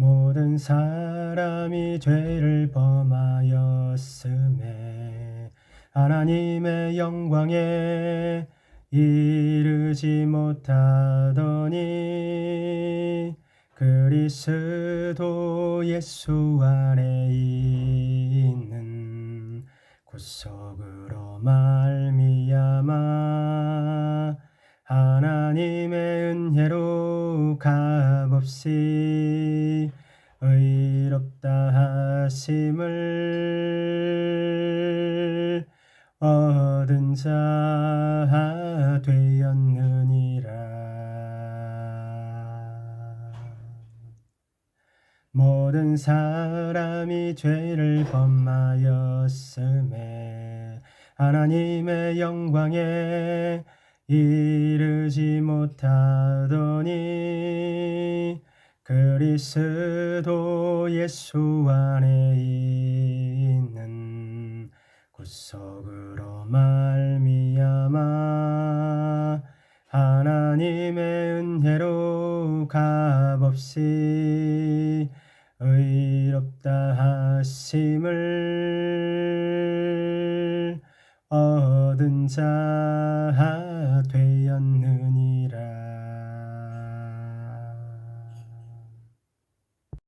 모든 사람이 죄를 범하였음에 하나님의 영광에 이르지 못하더니 그리스도 예수 안에 있는 구속으로 말미암아 하나님의 은혜로 값없이 의롭다 하심을 얻은 자 되었느니라. 모든 사람이 죄를 범하였음에 하나님의 영광에 이르지 못하더니 그리스도 예수 안에 있는 구속으로 말미암아 하나님의 은혜로 값없이 의롭다 하심을 얻은 자.